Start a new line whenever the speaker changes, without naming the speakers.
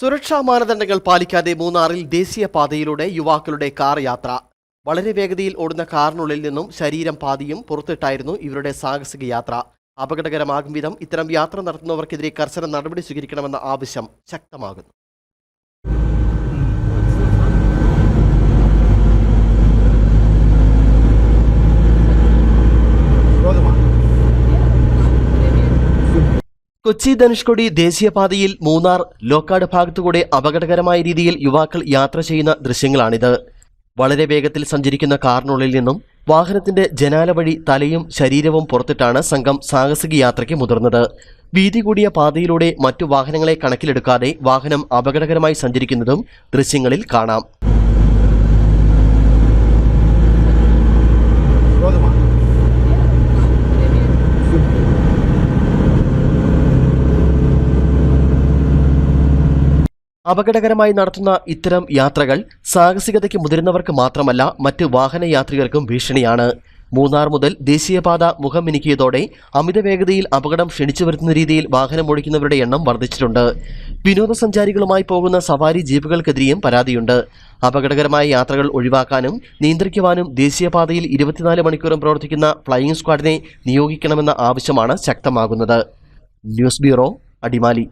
സുരക്ഷാ മാനദണ്ഡങ്ങൾ പാലിക്കാതെ മൂന്നാറിൽ ദേശീയപാതയിലൂടെ യുവാക്കളുടെ കാർ യാത്ര. വളരെ വേഗതയിൽ ഓടുന്ന കാറിനുള്ളിൽ നിന്നും ശരീരം പാതിയും പുറത്തിട്ടായിരുന്നു ഇവരുടെ സാഹസിക യാത്ര. അപകടകരമാകും വിധം ഇത്തരം യാത്ര നടത്തുന്നവർക്കെതിരെ കർശന നടപടി സ്വീകരിക്കണമെന്ന ആവശ്യം ശക്തമാകുന്നു. കൊച്ചി ധനുഷ്കോടി ദേശീയപാതയിൽ മൂന്നാർ ലോക്കാട് ഭാഗത്തുകൂടെ അപകടകരമായ രീതിയിൽ യുവാക്കൾ യാത്ര ചെയ്യുന്ന ദൃശ്യങ്ങളാണിത്. വളരെ വേഗത്തിൽ സഞ്ചരിക്കുന്ന കാറിനുള്ളിൽ നിന്നും വാഹനത്തിന്റെ ജനാല വഴി തലയും ശരീരവും പുറത്തിട്ടാണ് സംഘം സാഹസിക യാത്രയ്ക്ക് മുതിർന്നത്. വീതി കൂടിയ പാതയിലൂടെ മറ്റു വാഹനങ്ങളെ കണക്കിലെടുക്കാതെ വാഹനം അപകടകരമായി സഞ്ചരിക്കുന്നതും ദൃശ്യങ്ങളിൽ കാണാം. അപകടകരമായി നടത്തുന്ന ഇത്തരം യാത്രകൾ സാഹസികതയ്ക്ക് മുതിരുന്നവർക്ക് മാത്രമല്ല മറ്റ് വാഹന യാത്രികർക്കും ഭീഷണിയാണ്. മൂന്നാർ മുതൽ ദേശീയപാത മുഖം മിനുക്കിയതോടെ അമിത വേഗതയിൽ അപകടം ക്ഷണിച്ചു വരുത്തുന്ന രീതിയിൽ വാഹനമോടിക്കുന്നവരുടെ എണ്ണം വർദ്ധിച്ചിട്ടുണ്ട്. വിനോദസഞ്ചാരികളുമായി പോകുന്ന സവാരി ജീപ്പുകൾക്കെതിരെയും പരാതിയുണ്ട്. അപകടകരമായ യാത്രകൾ ഒഴിവാക്കാനും നിയന്ത്രിക്കുവാനും ദേശീയപാതയിൽ ഇരുപത്തിനാല് മണിക്കൂറും പ്രവർത്തിക്കുന്ന ഫ്ലൈയിംഗ് സ്ക്വാഡിനെ നിയോഗിക്കണമെന്ന ആവശ്യമാണ് ശക്തമാകുന്നത്. News bureau Adimali.